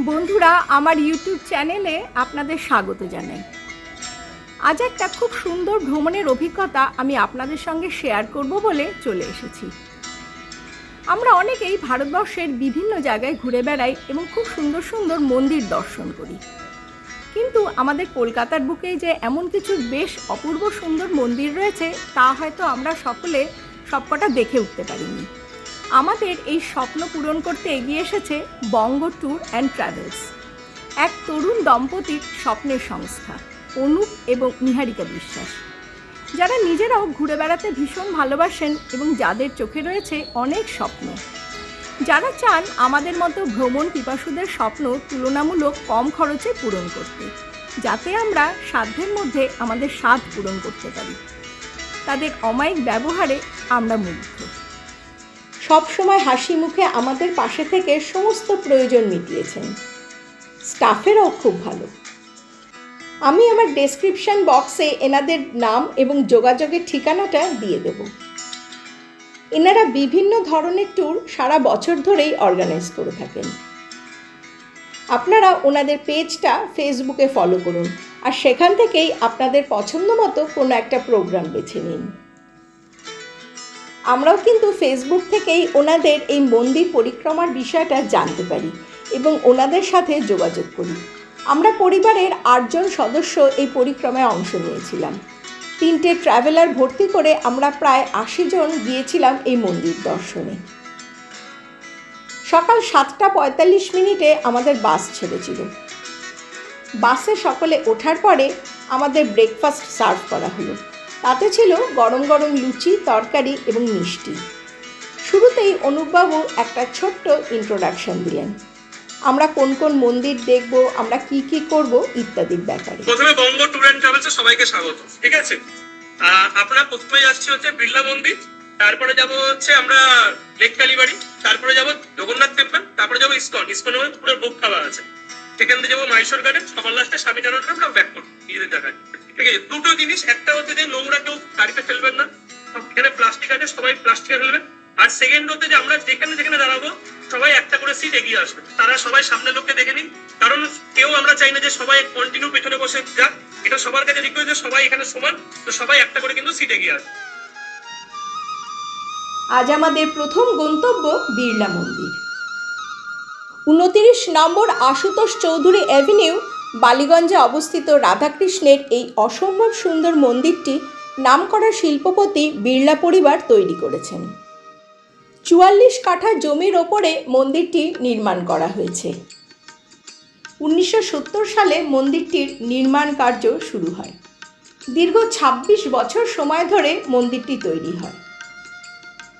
বন্ধুরা, আমার ইউটিউব চ্যানেলে আপনাদের স্বাগত জানাই। আজ একটা খুব সুন্দর ভ্রমণের অভিজ্ঞতা আমি আপনাদের সঙ্গে শেয়ার করব বলে চলে এসেছি। আমরা অনেকেই ভারতবর্ষের বিভিন্ন জায়গায় ঘুরে বেড়াই এবং খুব সুন্দর সুন্দর মন্দির দর্শন করি। কিন্তু আমাদের কলকাতার বুকে যে এমন কিছু বেশ অপূর্ব সুন্দর মন্দির রয়েছে, তা হয়তো আমরা সকলে সবকটা দেখে উঠতে পারিনি। আমাদের এই স্বপ্ন পূরণ করতে এগিয়ে এসেছে বঙ্গ ট্যুর অ্যান্ড ট্রাভেলস, এক তরুণ দম্পতির স্বপ্নের সংস্থা, অনুপ এবং নিহারিকা বিশ্বাস। যারা নিজেরাও ঘুরে বেড়াতে ভীষণ ভালোবাসেন এবং যাদের চোখে রয়েছে অনেক স্বপ্ন। যারা চান আমাদের মতো ভ্রমণ পিপাসুদের স্বপ্ন তুলনামূলক কম খরচে পূরণ করতে, যাতে আমরা সাধ্যের মধ্যে আমাদের স্বাদ পূরণ করতে পারি। তাদের অমায়িক ব্যবহারে আমরা মুগ্ধ। সব সময় হাসি মুখে আমাদের পাশে থেকে সমস্ত প্রয়োজন মিটিয়েছেন। স্টাফেরও খুব ভালো। আমি আমার ডেসক্রিপশন বক্সে এনাদের নাম এবং যোগাযোগের ঠিকানাটা দিয়ে দেব। এনারা বিভিন্ন ধরনের ট্যুর সারা বছর ধরেই অর্গানাইজ করে থাকেন। আপনারা ওনাদের পেজটা ফেসবুকে ফলো করুন আর সেখান থেকেই আপনাদের পছন্দ মতো কোনো একটা প্রোগ্রাম বেছে নিন। আমরাও কিন্তু ফেসবুক থেকেই ওনাদের এই মন্দির পরিক্রমার বিষয়টা জানতে পারি এবং ওনাদের সাথে যোগাযোগ করি। আমরা পরিবারের আটজন সদস্য এই পরিক্রমায় অংশ নিয়েছিলাম। তিনটে ট্রাভেলার ভর্তি করে আমরা প্রায় আশি জন গিয়েছিলাম এই মন্দির দর্শনে। সকাল সাতটা পঁয়তাল্লিশ মিনিটে আমাদের বাস ছেড়েছিল। বাসে সকলে ওঠার পরে আমাদের ব্রেকফাস্ট সার্ভ করা হলো। তাতে ছিল গরম গরম লুচি, তরকারি এবং মিষ্টি। শুরুতেই অনুপবাবু একটা ছোট্ট ইন্ট্রোডাকশন দিলেন। আমরা কোন কোন মন্দির দেখব, আমরা কি কি করব ইত্যাদির ব্যাপারে। প্রথমে বঙ্গ ট্যুর অ্যান্ড ট্রাভেলসে সবাইকে স্বাগত, ঠিক আছে? আপনারা প্রথমে যাচ্ছি হচ্ছে বিড়লা মন্দির, তারপরে যাব হচ্ছে আমরা লেক কালীবাড়ি, তারপরে যাব জগন্নাথ টেম্পল তারপরে যাব ইসকন ইসকন পুরো বুক খাওয়া আছে। সেখান থেকে যাব মাইশোর গার্ডেন সবার লাস্টে স্বামীনারায়ণ আমরা ব্যাক করব, নিজেদের জায়গায়। ঠিক আছে, দুটো জিনিস, একটা হচ্ছে যে নোংরা কেউ গাড়িতে ফেলবেন না এখানে প্লাস্টিক আছে, সবাই প্লাস্টিকে ফেলবেন আর সেকেন্ড হচ্ছে যে আমরা যেখানে যেখানে দাঁড়াবো, সবাই একটা করে সিট এগিয়ে আসবে। তারা সবাই সামনের লোককে দেখে নিন কারণ কেউ আমরা চাই না যে সবাই কন্টিনিউ পেছনে বসে যাক। এটা সবার কাছে রিকোয়েস্ট যে সবাই এখানে সমান, তো সবাই একটা করে কিন্তু সিট এগিয়ে আসবে। আজ আমাদের প্রথম গন্তব্য বিড়লা মন্দির। উনতিরিশ নম্বর আশুতোষ চৌধুরী অ্যাভিনিউ বালিগঞ্জে অবস্থিত রাধাকৃষ্ণের এই অসম্ভব সুন্দর মন্দিরটি নামকরা শিল্পপতি বিড়লা পরিবার তৈরি করেছেন। চুয়াল্লিশ কাঠা জমির ওপরে মন্দিরটি নির্মাণ করা হয়েছে। উনিশশো সত্তর সালে মন্দিরটির নির্মাণ কার্য শুরু হয়। দীর্ঘ ২৬ বছর সময় ধরে মন্দিরটি তৈরি হয়।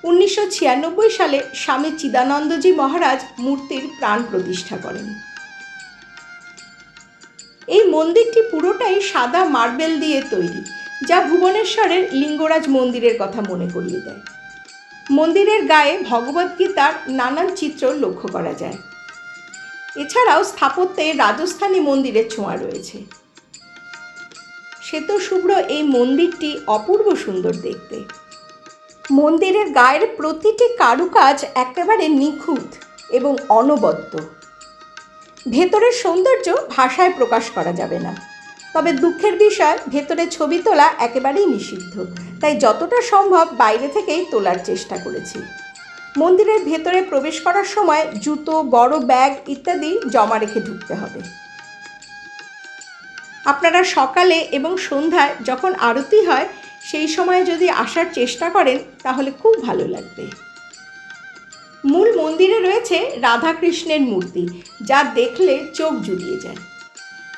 উনিশশো ছিয়ানব্বই সালে স্বামী চিদানন্দজি মহারাজ মূর্তির প্রাণ প্রতিষ্ঠা করেন। এই মন্দিরটি পুরোটাই সাদা মার্বেল দিয়ে তৈরি, যা ভুবনেশ্বরের লিঙ্গরাজ মন্দিরের কথা মনে করিয়ে দেয়। মন্দিরের গায়ে ভগবদ্গীতার নানান চিত্র লক্ষ্য করা যায়। এছাড়াও স্থাপত্যে রাজস্থানী মন্দিরের ছোঁয়া রয়েছে। শ্বেত শুভ্র এই মন্দিরটি অপূর্ব সুন্দর দেখতে। মন্দিরের গায়ের প্রতিটি কারুকাজ একেবারে নিখুঁত এবং অনবদ্য। ভেতরের সৌন্দর্য ভাষায় প্রকাশ করা যাবে না। তবে দুঃখের বিষয়, ভেতরে ছবি তোলা একেবারেই নিষিদ্ধ। তাই যতটা সম্ভব বাইরে থেকেই তোলার চেষ্টা করেছি। মন্দিরের ভেতরে প্রবেশ করার সময় জুতো, বড় ব্যাগ ইত্যাদি জমা রেখে ঢুকতে হবে। আপনারা সকালে এবং সন্ধ্যায় যখন আরতি হয়, সেই সময় যদি আসার চেষ্টা করেন, তাহলে খুব ভালো লাগবে। মন্দিরে রয়েছে রাধাকৃষ্ণের মূর্তি, যা দেখলে চোখ জুড়িয়ে যায়।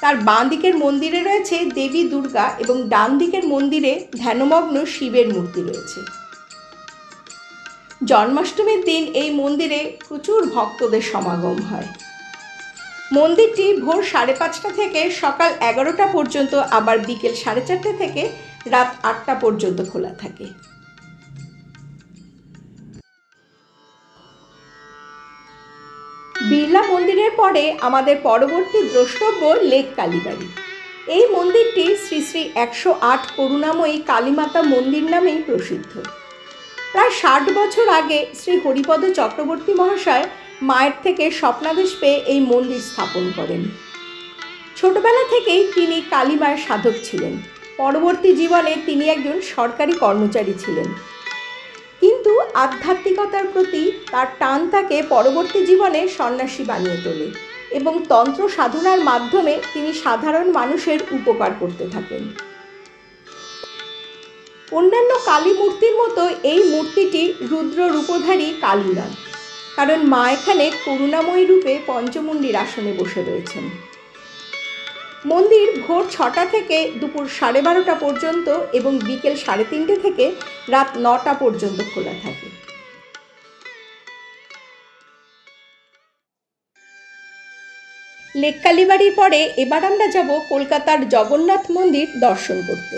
তার বাঁ দিকের মন্দিরে রয়েছে দেবী দুর্গা এবং ডান দিকের মন্দিরে ধ্যানমগ্ন শিবের মূর্তি রয়েছে। জন্মাষ্টমীর দিন এই মন্দিরে প্রচুর ভক্তদের সমাগম হয়। মন্দিরটি ভোর সাড়ে পাঁচটা থেকে সকাল এগারোটা পর্যন্ত, আবার বিকেল সাড়ে চারটে থেকে রাত আটটা পর্যন্ত খোলা থাকে। বিড়লা মন্দিরের পরে আমাদের পরবর্তী দ্রষ্টব্য লেক কালীবাড়ি। এই মন্দিরটি শ্রী শ্রী একশো আট করুণাময়ী কালীমাতা মন্দির নামেই প্রসিদ্ধ। প্রায় ষাট বছর আগে শ্রী হরিপদ চক্রবর্তী মহাশয় মায়ের থেকে স্বপ্নাদেশ পেয়ে এই মন্দির স্থাপন করেন। ছোটবেলা থেকেই তিনি কালীমায়ের সাধক ছিলেন। পরবর্তী জীবনে তিনি একজন সরকারি কর্মচারী ছিলেন। কিন্তু আধ্যাত্মিকতার প্রতি তার টান তাকে পরবর্তী জীবনে সন্ন্যাসী বানিয়ে তোলে এবং তন্ত্র সাধনার মাধ্যমে তিনি সাধারণ মানুষের উপকার করতে থাকেন। অন্যান্য কালী মূর্তির মতো এই মূর্তিটি রুদ্র রূপধারী কালী নয় কারণ মা এখানে করুণাময়ী রূপে পঞ্চমুণ্ডির আসনে বসে রয়েছেন। মন্দির ভোর ছটা থেকে দুপুর সাড়ে বারোটা পর্যন্ত এবং বিকেল সাড়ে তিনটে থেকে রাত নটা পর্যন্ত খোলা থাকে। লেক কালীবাড়ির পরে এবার আমরা যাব কলকাতার জগন্নাথ মন্দির দর্শন করতে।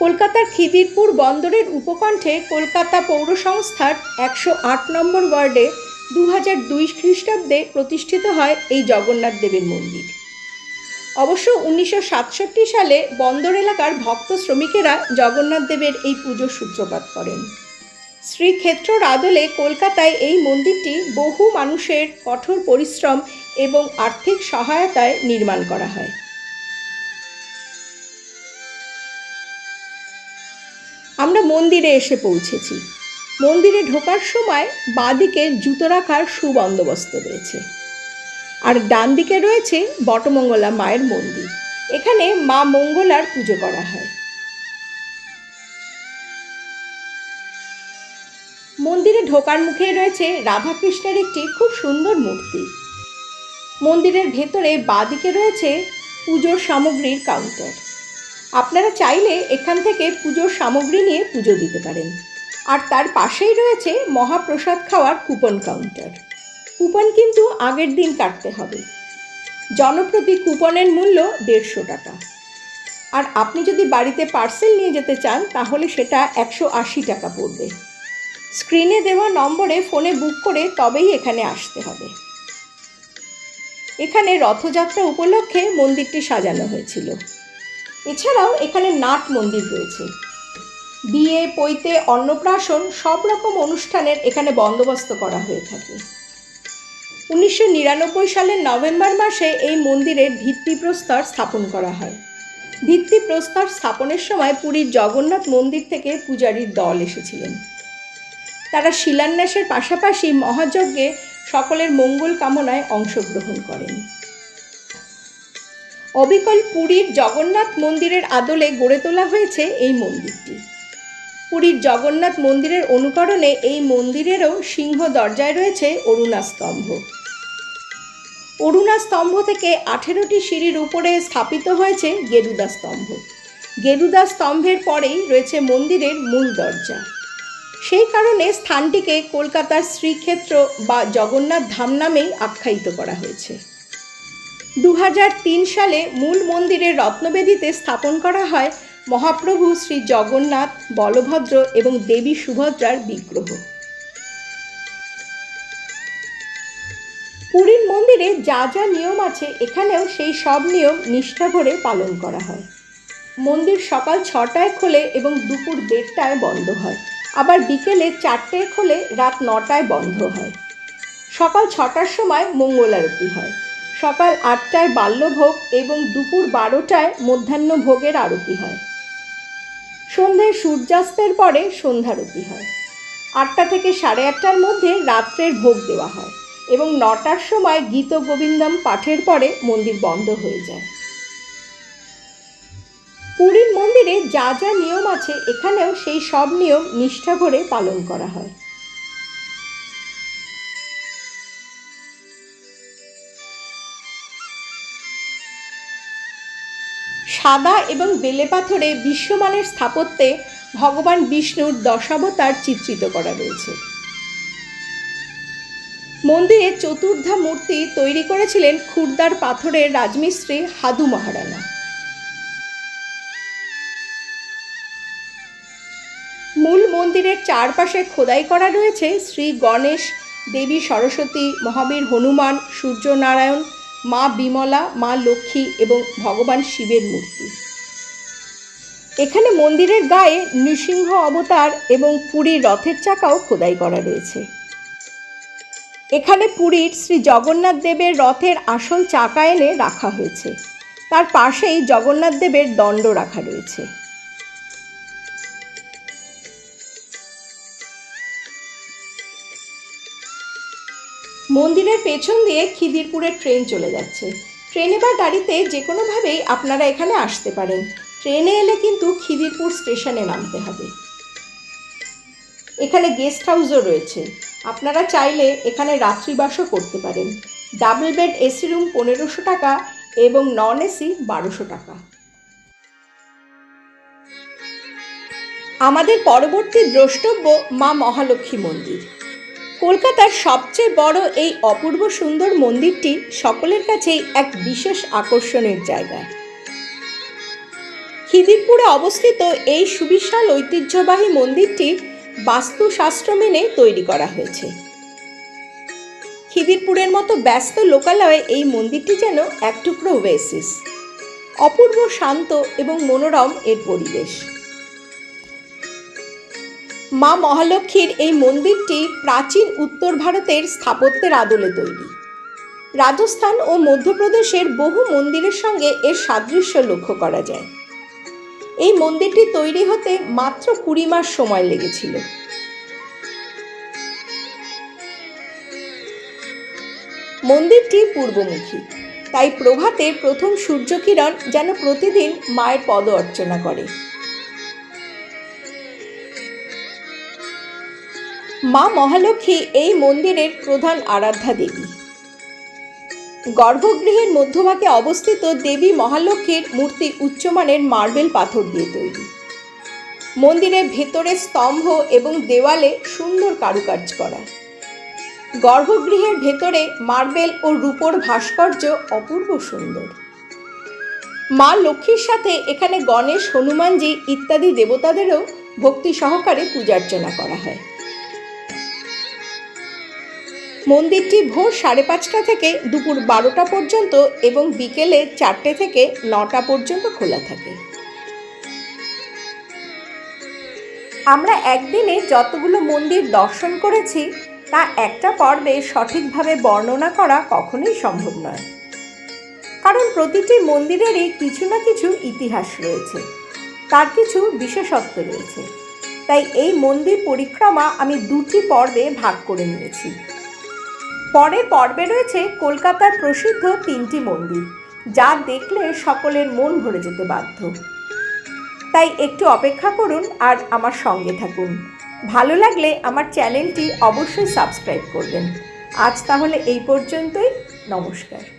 কলকাতার খিদিরপুর বন্দরের উপকণ্ঠে কলকাতা পৌর সংস্থার একশো আট নম্বর ওয়ার্ডে দু হাজার দুই খ্রিস্টাব্দে প্রতিষ্ঠিত হয় এই জগন্নাথ দেবের মন্দির। অবশ্য উনিশশো সাতষট্টি সালে বন্দর এলাকার ভক্ত শ্রমিকেরা জগন্নাথ দেবের এই পুজোর সূত্রপাত করেন। শ্রীক্ষেত্রর আদলে কলকাতায় এই মন্দিরটি বহু মানুষের কঠোর পরিশ্রম এবং আর্থিক সহায়তায় নির্মাণ করা হয়। আমরা মন্দিরে এসে পৌঁছেছি। মন্দিরে ঢোকার সময় বাঁদিকে জুতো রাখার সুবন্দোবস্ত রয়েছে। আর ডান দিকে রয়েছে বটমঙ্গলা মায়ের মন্দির। এখানে মা মঙ্গলার পুজো করা হয়। মন্দিরে ঢোকার মুখে রয়েছে রাধাকৃষ্ণের একটি খুব সুন্দর মূর্তি। মন্দিরের ভেতরে বাঁদিকে রয়েছে পুজোর সামগ্রীর কাউন্টার। আপনারা চাইলে এখান থেকে পুজোর সামগ্রী নিয়ে পুজো দিতে পারেন। আর তার পাশেই রয়েছে মহাপ্রসাদ খাওয়ার কুপন কাউন্টার। কুপন কিন্তু আগের দিন কাটতে হবে। জনপ্রতি কুপনের মূল্য দেড়শো টাকা। আর আপনি যদি বাড়িতে পার্সেল নিয়ে যেতে চান, তাহলে সেটা একশো আশি টাকা পড়বে। স্ক্রিনে দেওয়া নম্বরে ফোনে বুক করে তবেই এখানে আসতে হবে। এখানে রথযাত্রা উপলক্ষে মন্দিরটি সাজানো হয়েছিল। এছাড়াও এখানে নাট মন্দির রয়েছে। বিয়ে, পৈতে, অন্নপ্রাশন সব রকম অনুষ্ঠানের এখানে বন্দোবস্ত করা হয়ে থাকে। উনিশশো নিরানব্বই সালের নভেম্বর মাসে এই মন্দিরের ভিত্তিপ্রস্তর স্থাপন করা হয়। ভিত্তিপ্রস্তর স্থাপনের সময় পুরীর জগন্নাথ মন্দির থেকে পূজারীর দল এসেছিলেন। তারা শিলান্যাসের পাশাপাশি মহাযজ্ঞে সকলের মঙ্গল কামনায় অংশগ্রহণ করেন। অবিকল পুরীর জগন্নাথ মন্দিরের আদলে গড়ে তোলা হয়েছে এই মন্দিরটি। পুরীর জগন্নাথ মন্দিরের অনুকরণে এই মন্দিরেরও সিংহ দরজায় রয়েছে অরুণা স্তম্ভ অরুণা স্তম্ভ থেকে আঠেরোটি সিঁড়ির উপরে স্থাপিত হয়েছে গেরুদা স্তম্ভ। গেরুদা স্তম্ভের পরেই রয়েছে মন্দিরের মূল দরজা। সেই কারণে স্থানটিকে কলকাতার শ্রীক্ষেত্র বা জগন্নাথ ধাম নামেই আখ্যায়িত করা হয়েছে। দু হাজার তিন সালে মূল মন্দিরের রত্নবেদিতে স্থাপন করা হয় মহাপ্রভু শ্রী জগন্নাথ, বলভদ্র এবং দেবী সুভদ্রার বিগ্রহ। পুরীর মন্দিরে যা যা নিয়ম আছে, এখানেও সেই সব নিয়ম নিষ্ঠা ভরে পালন করা হয়। মন্দির সকাল ছটায় খোলে এবং দুপুর দেড়টায় বন্ধ হয়। আবার বিকেলে চারটেয় খোলে, রাত নটায় বন্ধ হয়। সকাল ছটার সময় মঙ্গল আরতি হয়। সকাল আটটায় বাল্যভোগ এবং দুপুর বারোটায় মধ্যাহ্ন ভোগের আরতি হয়। সন্ধ্যায় সূর্যাস্তের পরে সন্ধ্যারতি হয়। আটটা থেকে সাড়ে আটটার মধ্যে রাত্রের ভোগ দেওয়া হয়। এবং নটার সময় গীত গোবিন্দম পাঠের পরে মন্দির বন্ধ হয়ে যায়। পুরীর মন্দিরে যা যা নিয়ম আছে, এখানেও সেই সব নিয়ম নিষ্ঠা ভরে পালন করা হয়। সাদা এবং বেলে পাথরে বিশ্বমানের স্থাপত্যে ভগবান বিষ্ণুর দশাবতার চিত্রিত করা রয়েছে। মন্দিরে চতুর্ধা মূর্তি তৈরি করেছিলেন খুরদার পাথরের রাজমিস্ত্রি হাদু মহারানা। মূল মন্দিরের চারপাশে খোদাই করা রয়েছে শ্রী গণেশ, দেবী সরস্বতী, মহাবীর হনুমান, সূর্যনারায়ণ, মা বিমলা, মা লক্ষ্মী এবং ভগবান শিবের মূর্তি। এখানে মন্দিরের গায়ে নৃসিংহ অবতার এবং পুরীর রথের চাকাও খোদাই করা রয়েছে। এখানে পুরীর শ্রী জগন্নাথ দেবের রথের আসল চাকা এনে রাখা হয়েছে। তার পাশেই জগন্নাথ দেবের দণ্ড রাখা রয়েছে। মন্দিরের পেছন দিয়ে খিদিরপুরের ট্রেন চলে যাচ্ছে। ট্রেনে বা গাড়িতে যে কোনোভাবেই আপনারা এখানে আসতে পারেন। ট্রেনে এলে কিন্তু খিদিরপুর স্টেশনে নামতে হবে। এখানে গেস্ট হাউসও রয়েছে। আপনারা চাইলে এখানে রাত্রিবাসও করতে পারেন। ডাবল বেড এসি রুম পনেরোশো টাকা এবং নন এসি বারোশো টাকা। আমাদের পরবর্তী দ্রষ্টব্য মা মহালক্ষ্মী মন্দির। কলকাতার সবচেয়ে বড় এই অপূর্ব সুন্দর মন্দিরটি সকলের কাছেই এক বিশেষ আকর্ষণের জায়গা। খিদিরপুরে অবস্থিত এই সুবিশাল ঐতিহ্যবাহী মন্দিরটি বাস্তুশাস্ত্র মেনে তৈরি করা হয়েছে। খিদিরপুরের মতো ব্যস্ত লোকালয়ে এই মন্দিরটি যেন এক টুকরো ওয়েসিস অপূর্ব শান্ত এবং মনোরম এর পরিবেশ। মা মহালক্ষ্মীর এই মন্দিরটি প্রাচীন উত্তর ভারতের স্থাপত্যের আদলে তৈরি। রাজস্থান ও মধ্যপ্রদেশের বহু মন্দিরের সঙ্গে এর সাদৃশ্য লক্ষ্য করা যায়। এই মন্দিরটি তৈরি হতে মাত্র কুড়ি মাস সময় লেগেছিল। মন্দিরটি পূর্বমুখী, তাই প্রভাতের প্রথম সূর্যকিরণ যেন প্রতিদিন মায়ের পদ অর্চনা করে। মা মহালক্ষ্মী এই মন্দিরের প্রধান আরাধ্যা দেবী। গর্ভগৃহের মধ্যভাগে অবস্থিত দেবী মহালক্ষ্মীর মূর্তি উচ্চমানের মার্বেল পাথর দিয়ে তৈরি। মন্দিরের ভেতরে স্তম্ভ এবং দেওয়ালে সুন্দর কারুকার্য করা। গর্ভগৃহের ভেতরে মার্বেল ও রূপোর ভাস্কর্য অপূর্ব সুন্দর। মা লক্ষ্মীর সাথে এখানে গণেশ, হনুমানজি ইত্যাদি দেবতাদেরও ভক্তি সহকারে পূজার্চনা করা হয়। মন্দিরটি ভোর সাড়ে পাঁচটা থেকে দুপুর বারোটা পর্যন্ত এবং বিকেলে চারটে থেকে নটা পর্যন্ত খোলা থাকে। আমরা একদিনে যতগুলো মন্দির দর্শন করেছি, তা একটা পর্বে সঠিকভাবে বর্ণনা করা কখনোই সম্ভব নয়। কারণ প্রতিটি মন্দিরেরই কিছু না কিছু ইতিহাস রয়েছে, তার কিছু বিশেষত্ব রয়েছে। তাই এই মন্দির পরিক্রমা আমি দুটি পর্বে ভাগ করে নিয়েছি। পরের পর্বে রয়েছে কলকাতার প্রসিদ্ধ তিনটি মন্দির, যা দেখলে সকলের মন ভরে যেতে বাধ্য। তাই একটু অপেক্ষা করুন আর আমার সঙ্গে থাকুন। ভালো লাগলে আমার চ্যানেলটি অবশ্যই সাবস্ক্রাইব করবেন। আজ তাহলে এই পর্যন্তই। নমস্কার।